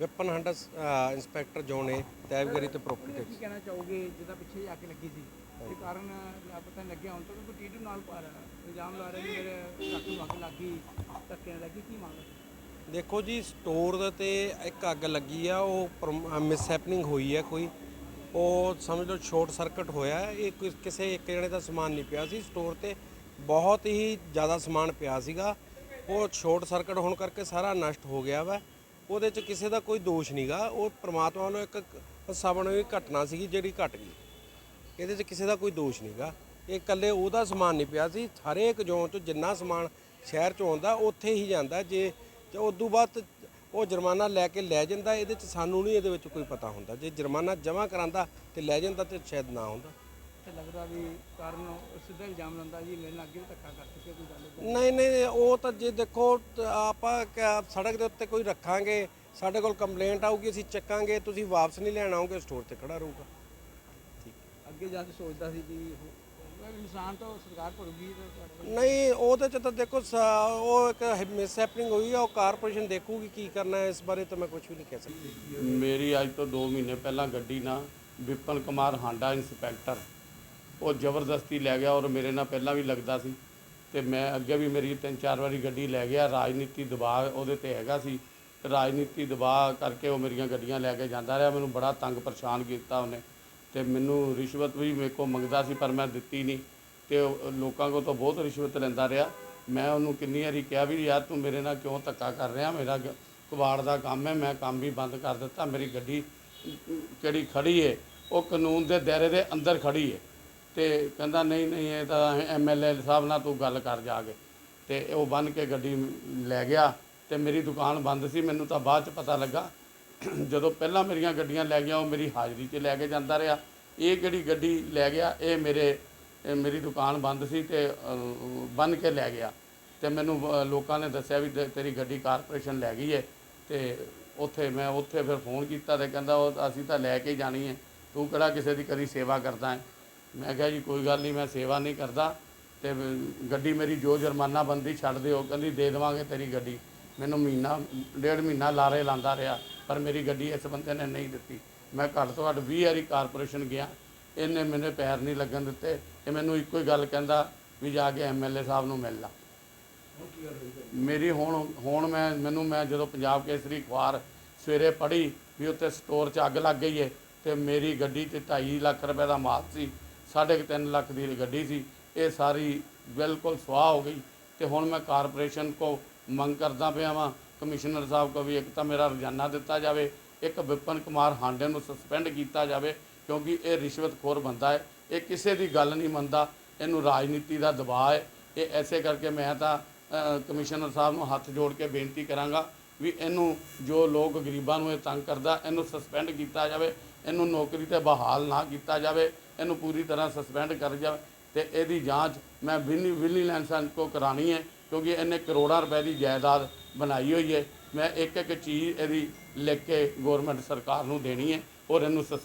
Weapon hunter inspector ਜੋਨ ਏ ਤੈਬਗਰੀ ਤੇ ਪ੍ਰੋਪਰਟੀ ਕੀ ਟੈਕਸ ਕਹਿਣਾ ਚਾਹੋਗੇ ਜਿਹਦਾ ਪਿੱਛੇ ਜਾ ਕੇ ਲੱਗੀ ਸੀ? ਤੇ ਕਾਰਨ ਲਾ ਪਤਾ ਨਹੀਂ ਲੱਗਿਆ ਹੁਣ ਤੱਕ ਕੋਈ ਟੀਟੂ ਨਾਲ ਪਾ ਰਿਹਾ ਇਲਜ਼ਾਮ ਲਾ ਰਹੇ ਨੇ ਮੇਰੇ ਨੂੰ ਅੱਗ ਲੱਗੀ ਧੱਕੇ ਨਾਲ ਲੱਗੀ ਕੀ ਮੰਗ ਦੇਖੋ ਜੀ ਸਟੋਰ ਦੇ ਤੇ ਇੱਕ ਅੱਗ ਲੱਗੀ ਆ ਉਹ ਮਿਸ ਹੈਪਨਿੰਗ ਹੋਈ ਹੈ ਕੋਈ। ਉਹ ਸਮਝ ਲਓ ਸ਼ਾਰਟ ਸਰਕਟ ਹੋਇਆ ਹੈ। ਇਹ ਕੋਈ- ਕਿਸੇ ਇੱਕ ਜਣੇ ਦਾ ਸਮਾਨ ਨਹੀਂ ਪਿਆ ਸੀ। ਸਟੋਰ ਤੇ ਬਹੁਤ ਹੀ ਜ਼ਿਆਦਾ ਸਮਾਨ ਪਿਆ ਸੀਗਾ। ਉਹ ਸ਼ਾਰਟ ਸਰਕਟ ਹੋਣ ਕਰਕੇ ਸਾਰਾ ਨਸ਼ਟ ਹੋ ਗਿਆ ਵਾ। ਉਹਦੇ 'ਚ ਕਿਸੇ ਦਾ ਕੋਈ ਦੋਸ਼ ਨਹੀਂਗਾ ਉਹ ਪ੍ਰਮਾਤਮਾ ਵੱਲੋਂ ਇੱਕ ਸਭਨ ਹੋਈ ਘਟਨਾ ਸੀਗੀ ਜਿਹੜੀ ਘਟ ਗਈ। ਇਹਦੇ 'ਚ ਕਿਸੇ ਦਾ ਕੋਈ ਦੋਸ਼ ਨਹੀਂਗਾ ਇਹ ਇਕੱਲੇ ਉਹਦਾ ਸਮਾਨ ਨਹੀਂ ਪਿਆ ਸੀ। ਹਰੇਕ ਜ਼ੋਨ 'ਚ ਜਿੰਨਾ ਸਮਾਨ ਸ਼ਹਿਰ 'ਚ ਆਉਂਦਾ, ਉੱਥੇ ਹੀ ਜਾਂਦਾ। ਜੇ ਤੇ ਤੋਂ ਬਾਅਦ ਉਹ ਜੁਰਮਾਨਾ ਲੈ ਕੇ ਲੈ ਜਾਂਦਾ, ਇਹਦੇ 'ਚ ਸਾਨੂੰ ਨਹੀਂ ਇਹਦੇ ਵਿੱਚ ਕੋਈ ਪਤਾ ਹੁੰਦਾ। ਜੇ ਜੁਰਮਾਨਾ ਜਮ੍ਹਾਂ ਕਰਾਂਦਾ ਤੇ ਲੈ ਜਾਂਦਾ ਤੇ ਸ਼ਾਇਦ ਨਾ ਹੁੰਦਾ। ਤੇ ਲੱਗਦਾ ਵੀ ਕਾਰਨ ਉਹ ਸਿੱਧਾ ਇਲਜ਼ਾਮ ਲਾਉਂਦਾ ਜੀ ਮੇਰੇ ਨਾਲ ਅੱਗੇ ਵੀ ਧੱਕਾ ਕਰ ਚੁੱਕੇ ਕੋਈ ਗੱਲ ਏਦਾਂ। ਨਹੀਂ ਨਹੀਂ ਉਹ ਤਾਂ ਜੇ ਦੇਖੋ ਤ- ਆਪਾਂ ਸੜਕ ਦੇ ਉੱਤੇ ਕੋਈ ਰੱਖਾਂਗੇ ਸਾਡੇ ਕੋਲ ਕੰਪਲੇਂਟ ਆਊਗੀ ਅਸੀਂ ਚੱਕਾਂਗੇ ਤੁਸੀਂ ਵਾਪਸ ਨਹੀਂ ਲੈਣ ਆਓਗੇ ਸਟੋਰ ਤੇ ਖੜਾ ਰਹੂਗਾ। ਅੱਗੇ ਜਾ ਕੇ ਸੋਚਦਾ ਸੀ ਕਿ ਉਹ- ਨੁਕਸਾਨ ਤਾਂ ਸਰਕਾਰ ਭਰੂਗੀ ਤੇ ਤੁਹਾਡੇ ਨਹੀਂ ਉਹਦੇ ਚ ਤਾਂ ਦੇਖੋ ਸ- ਉਹ ਇੱਕ ਮਿਸ ਹੈਪਨਿੰਗ ਹੋਈ ਆ ਉਹ ਕਾਰਪੋਰੇਸ਼ਨ ਦੇਖੂਗੀ ਕੀ ਕਰਨਾ ਹੈ ਇਸ ਬਾਰੇ ਤਾਂ ਮੈਂ ਕੁਝ ਵੀ ਨਹੀਂ ਕਹਿ ਸਕਦਾ। ਮੇਰੀ ਅੱਜ ਤੋਂ 2 ਮਹੀਨੇ ਪਹਿਲਾਂ ਗੱਡੀ ਨਾ ਵਿਪਨ ਕੁਮਾਰ ਹਾਂਡਾ ਇੰਸਪੈਕਟਰ ਉਹ ਜ਼ਬਰਦਸਤੀ ਲੈ ਗਿਆ ਔਰ ਮੇਰੇ ਨਾਲ ਪਹਿਲਾਂ ਵੀ ਲੱਗਦਾ ਸੀ ਤੇ ਮੈਂ ਅੱਗੇ ਵੀ ਮੇਰੀ ਤਿੰਨ ਚਾਰ ਵਾਰੀ ਗੱਡੀ ਲੈ ਗਿਆ, ਰਾਜਨੀਤੀ ਦਬਾਅ ਉਹਦੇ ਤੇ ਹੈਗਾ ਸੀ। ਰਾਜਨੀਤੀ ਦਬਾਅ ਕਰਕੇ ਉਹ ਮੇਰੀਆਂ ਗੱਡੀਆਂ ਲੈ ਕੇ ਜਾਂਦਾ ਰਿਹਾ। ਮੈਨੂੰ ਬੜਾ ਤੰਗ ਪਰੇਸ਼ਾਨ ਕੀਤਾ ਉਹਨੇ ਤੇ ਮੈਨੂੰ ਰਿਸ਼ਵਤ ਵੀ ਮੇਰੇ ਕੋਲ ਮੰਗਦਾ ਸੀ ਪਰ ਮੈਂ ਦਿੱਤੀ ਨਹੀਂ ਤੇ ਲੋਕਾਂ ਕੋਲ ਤੋਂ ਬਹੁਤ ਰਿਸ਼ਵਤ ਲੈਂਦਾ ਰਿਹਾ। ਮੈਂ ਉਹਨੂੰ ਕਿੰਨੀ ਵਾਰੀ ਕਿਹਾ ਵੀ ਯਾਰ ਤੂੰ ਮੇਰੇ ਨਾਲ ਕਿਉਂ ਧੱਕਾ ਕਰ ਰਿਹਾ? ਮੇਰਾ ਕਬਾੜ ਦਾ ਕੰਮ ਹੈ, ਮੈਂ ਕੰਮ ਵੀ ਬੰਦ ਕਰ ਦਿੱਤਾ। ਮੇਰੀ ਗੱਡੀ ਕਿਹੜੀ ਖੜੀ ਹੈ ਉਹ ਕਾਨੂੰਨ ਦੇ ਦਾਇਰੇ ਦੇ ਅੰਦਰ ਖੜੀ ਹੈ ਤੇ ਕਹਿੰਦਾ, ਨਹੀਂ ਨਹੀਂ, ਇਹ ਤਾਂ ਐਮਐਲਏ ਸਾਹਿਬ ਨਾਲ ਤੂੰ ਗੱਲ ਕਰ ਜਾ ਕੇ। ਤੇ ਉਹ ਬੰਨ ਕੇ ਗੱਡੀ ਲੈ ਗਿਆ ਤੇ ਮੇਰੀ ਦੁਕਾਨ ਬੰਦ ਸੀ। ਮੈਨੂੰ ਤਾਂ ਬਾਅਦ ਚ ਪਤਾ ਲੱਗਾ, ਜਦੋਂ ਪਹਿਲਾਂ ਮੇਰੀਆਂ ਗੱਡੀਆਂ ਲੈ ਗਿਆ, ਉਹ ਮੇਰੀ ਹਾਜ਼ਰੀ 'ਚ ਲੈ ਕੇ ਜਾਂਦਾ ਰਿਹਾ। ਇਹ ਕਿਹੜੀ ਗੱਡੀ ਲੈ ਗਿਆ? ਇਹ ਮੇਰੇ ਮੇਰੀ ਦੁਕਾਨ ਬੰਦ ਸੀ ਤੇ ਬੰਨ ਕੇ ਲੈ ਗਿਆ। ਤੇ ਮੈਨੂੰ ਲੋਕਾਂ ਨੇ ਦੱਸਿਆ ਵੀ ਤੇਰੀ ਗੱਡੀ ਕਾਰਪੋਰੇਸ਼ਨ ਲੈ ਗਈ ਹੈ ਤੇ ਉੱਥੇ ਮੈਂ ਉੱਥੇ ਫਿਰ ਫੋਨ ਕੀਤਾ ਤੇ ਕਹਿੰਦਾ, ਉਹ, ਅਸੀਂ ਤਾਂ ਲੈ ਕੇ ਜਾਣੀ ਹੈ ਤੂੰ ਕਿਹੜਾ ਕਿਸੇ ਦੀ ਕਦੀ ਸੇਵਾ ਕਰਦਾ ਹੈ ਮੈਂ ਕਿਹਾ ਜੀ, ਕੋਈ ਗੱਲ ਨਹੀਂ, ਮੈਂ ਸੇਵਾ ਨਹੀਂ ਕਰਦਾ ਤੇ ਗੱਡੀ ਮੇਰੀ ਜੋ ਜੁਰਮਾਨਾ ਬੰਦੀ ਛੱਡ ਦਿਓ, ਕਹਿੰਦੀ ਦੇ ਦੇਵਾਂਗੇ ਤੇਰੀ ਗੱਡੀ। ਮੈਨੂੰ ਮਹੀਨਾ, ਡੇਢ ਮਹੀਨਾ ਲਾਰੇ ਲਾਂਦਾ ਰਿਹਾ, ਪਰ ਮੇਰੀ ਗੱਡੀ ਇਸ ਬੰਦੇ ਨੇ ਨਹੀਂ ਦਿੱਤੀ। ਮੈਂ ਘੱਟ ਤੋਂ ਘੱਟ 20 ਵਾਰੀ ਕਾਰਪੋਰੇਸ਼ਨ ਗਿਆ, ਇਹਨੇ ਮੇਰੇ ਪੈਰ ਨਹੀਂ ਲੱਗਣ ਦਿੱਤੇ ਇਹ ਮੈਨੂੰ ਇੱਕੋ ਹੀ ਗੱਲ ਕਹਿੰਦਾ ਵੀ ਜਾ ਕੇ ਐਮਐਲਏ ਸਾਹਿਬ ਨੂੰ ਮਿਲ ਲਾ। ਮੇਰੀ ਹੁਣ ਹੁਣ ਮੈਂ, ਮੈਨੂੰ ਮੈਂ ਜਦੋਂ ਪੰਜਾਬ ਕੇਸਰੀ ਅਖਬਾਰ ਸਵੇਰੇ ਪੜ੍ਹੀ ਵੀ ਉੱਤੇ ਸਟੋਰ 'ਚ ਅੱਗ ਲੱਗ ਗਈ ਹੈ ਤੇ ਮੇਰੀ ਗੱਡੀ 'ਚ 2.5 ਲੱਖ ਰੁਪਏ ਦਾ ਮਾਲ ਸੀ। ਸਾਢੇ ਕੁ ਤਿੰਨ ਲੱਖ ਦੀ ਗੱਡੀ ਸੀ, ਇਹ ਸਾਰੀ ਬਿਲਕੁਲ ਸੁਆਹ ਹੋ ਗਈ ਤੇ ਹੁਣ ਮੈਂ ਕਾਰਪੋਰੇਸ਼ਨ ਕੋ ਮੰਗ ਕਰਦਾ ਪਿਆ ਵਾਂ, ਕਮਿਸ਼ਨਰ ਸਾਹਿਬ ਕੋ ਵੀ ਇੱਕ ਤਾਂ ਮੇਰਾ ਰੋਜ਼ਾਨਾ ਦਿੱਤਾ ਜਾਵੇ, ਇੱਕ ਵਿਪਨ ਕੁਮਾਰ ਹਾਂਡੇ ਨੂੰ ਸਸਪੈਂਡ ਕੀਤਾ ਜਾਵੇ, ਕਿਉਂਕਿ ਇਹ ਰਿਸ਼ਵਤਖੋਰ ਬੰਦਾ ਹੈ, ਇਹ ਕਿਸੇ ਦੀ ਗੱਲ ਨਹੀਂ ਮੰਨਦਾ, ਇਹਨੂੰ ਰਾਜਨੀਤੀ ਦਾ ਦਬਾਅ ਹੈ, ਇਹ ਐਸੇ ਕਰਕੇ ਮੈਂ ਤਾਂ ਕਮਿਸ਼ਨਰ ਸਾਹਿਬ ਨੂੰ ਹੱਥ ਜੋੜ ਕੇ ਬੇਨਤੀ ਕਰਾਂਗਾ ਵੀ ਇਹਨੂੰ ਜੋ ਲੋਕ ਗਰੀਬਾਂ ਨੂੰ ਇਹ ਤੰਗ ਕਰਦਾ, ਇਹਨੂੰ ਸਸਪੈਂਡ ਕੀਤਾ ਜਾਵੇ, ਇਹਨੂੰ ਨੌਕਰੀ ਤੇ ਬਹਾਲ ਨਾ ਕੀਤਾ ਜਾਵੇ, ਇਹਨੂੰ ਪੂਰੀ ਤਰ੍ਹਾਂ ਸਸਪੈਂਡ ਕਰ ਜਾਵੇ ਤੇ ਇਹਦੀ ਜਾਂਚ ਮੈਂ ਵਿਨੀ ਵਿਜੀਲੈਂਸ ਕੋ ਕਰਾਣੀ ਹੈ, ਕਿਉਂਕਿ ਇਹਨੇ ਕਰੋੜਾਂ ਰੁਪਏ ਦੀ ਜਾਇਦਾਦ ਬਣਾਈ ਹੋਈ ਹੈ। ਮੈਂ ਇੱਕ ਇੱਕ ਚੀਜ਼ ਇਹਦੀ ਲਿਖ ਕੇ ਗਵਰਨਮੈਂਟ ਸਰਕਾਰ ਨੂੰ ਦੇਣੀ ਹੈ ਔਰ ਇਹਨੂੰ ਸਸਪੈਂਡ